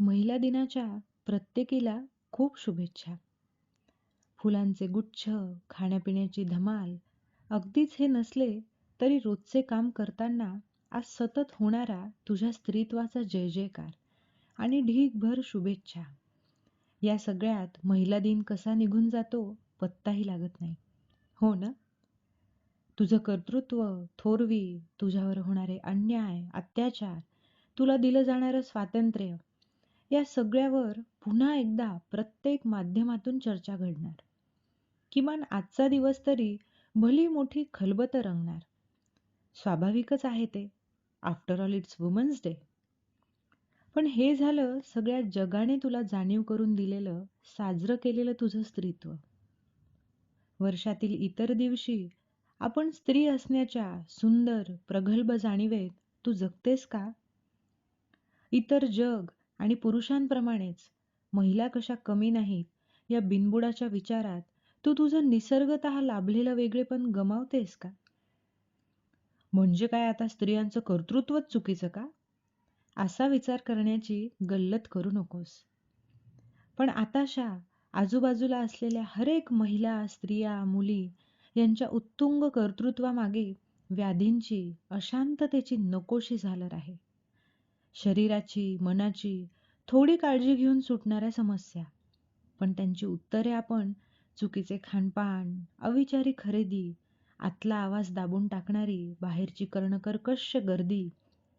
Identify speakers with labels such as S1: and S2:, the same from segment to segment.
S1: महिला दिनाच्या प्रत्येकीला खूप शुभेच्छा. फुलांचे गुच्छ खाण्यापिण्याची धमाल अगदीच हे नसले तरी रोजचे काम करताना आज सतत होणारा तुझ्या स्त्रीत्वाचा जय जयकार आणि ढीगभर शुभेच्छा. या सगळ्यात महिला दिन कसा निघून जातो पत्ताही लागत नाही. हो ना? तुझं कर्तृत्व थोरवी तुझ्यावर होणारे अन्याय अत्याचार तुला दिलं जाणारं स्वातंत्र्य या सगळ्यावर पुन्हा एकदा प्रत्येक माध्यमातून चर्चा घडणार. किमान आजचा दिवस तरी भली मोठी खलबत रंगणार. स्वाभाविकच आहे ते. After all it's women's day पण हे झालं सगळ्या जगाने तुला जाणीव करून दिलेलं साजरं केलेलं तुझं स्त्रीत्व. वर्षातील इतर दिवशी आपण स्त्री असण्याच्या सुंदर प्रगल्भ जाणीवेत तू जगतेस का? इतर जग आणि पुरुषांप्रमाणेच. महिला कशा कमी नाहीत या बिनबुडाच्या विचारात तू तुझं निसर्गत लाभलेलं वेगळेपण गमावतेस का? म्हणजे काय आता स्त्रियांचं कर्तृत्वच चुकीचं का? असा विचार करण्याची गल्लत करू नकोस. पण आताशा आजूबाजूला असलेल्या हरेक महिला स्त्रिया मुली यांच्या उत्तुंग कर्तृत्वामागे व्याधींची अशांततेची नकोशी झालर आहे. शरीराची मनाची थोडी काळजी घेऊन सुटणाऱ्या समस्या. पण त्यांची उत्तरे आपण चुकीचे खानपान अविचारी खरेदी आतला आवाज दाबून टाकणारी बाहेरची कर्णकर्कश गर्दी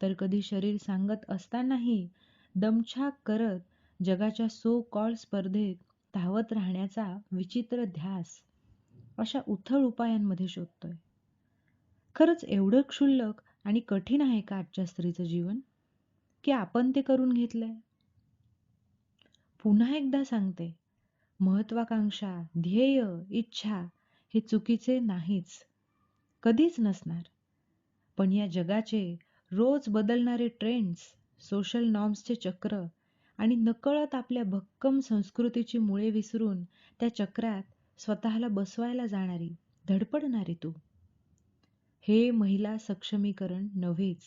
S1: तर कधी शरीर सांगत असतानाही दमछाक करत जगाच्या सो कॉल स्पर्धेत धावत राहण्याचा विचित्र ध्यास अशा उथळ उपायांमध्ये शोधतोय. खरंच एवढं क्षुल्लक आणि कठीण आहे का आजच्या स्त्रीचं जीवन? की आपण ते करून घेतलंय? पुन्हा एकदा सांगते. महत्वाकांक्षा ध्येय इच्छा हे चुकीचे नाहीच. कधीच नसणार. पण या जगाचे रोज बदलणारे ट्रेंड्स सोशल नॉर्म्सचे चक्र आणि नकळत आपल्या भक्कम संस्कृतीची मुळे विसरून त्या चक्रात स्वतःला बसवायला जाणारी धडपडणारी तू. हे महिला सक्षमीकरण नव्हेच.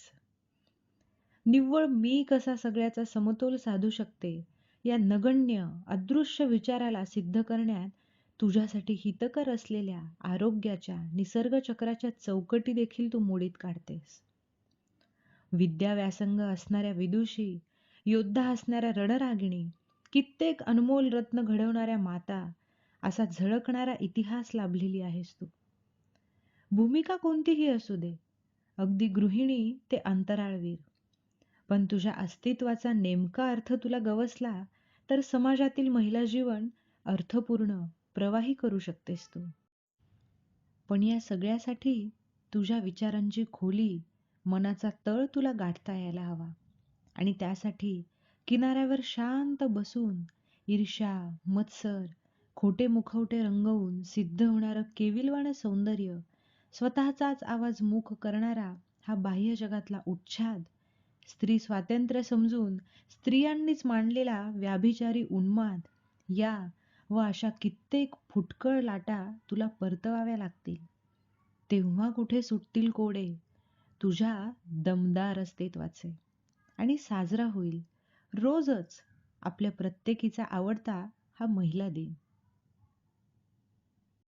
S1: निव्वळ मी कसा सगळ्याचा समतोल साधू शकते? या नगण्य अदृश्य विचाराला सिद्ध करण्यात तुझ्यासाठी हितकर असलेल्या आरोग्याच्या निसर्ग चक्राच्या चौकटी देखील तू मोडीत काढतेस. विद्या व्यासंग असणाऱ्या विदुषी योद्धा असणाऱ्या रणरागिणी कित्येक अनमोल रत्न घडवणाऱ्या माता असा झळकणारा इतिहास लाभलेली आहेस तू. भूमिका कोणतीही असू दे. अगदी गृहिणी ते अंतराळवीर. पण तुझ्या अस्तित्वाचा नेमका अर्थ तुला गवसला तर समाजातील महिला जीवन अर्थपूर्ण प्रवाही करू शकतेस तू. पण या सगळ्यासाठी तुझ्या विचारांची खोली मनाचा तळ तुला गाठता यायला हवा. आणि त्यासाठी किनाऱ्यावर शांत बसून ईर्ष्या मत्सर खोटे मुखवटे रंगवून सिद्ध होणारं केविलवाणं सौंदर्य स्वतःचाच आवाज मुख करणारा हा बाह्य जगातला उच्छाद स्त्री स्वातंत्र्य समजून स्त्रियांनीच मांडलेला व्याभिचारी उन्माद या व अशा कित्येक फुटकळ लाटा तुला परतवाव्या लागतील. तेव्हा कुठे सुटतील कोडे? तुझ्या दमदार अस्तित्वाचे. आणि साजरा होईल. रोजच आपल्या प्रत्येकीचा आवडता हा महिला दिन.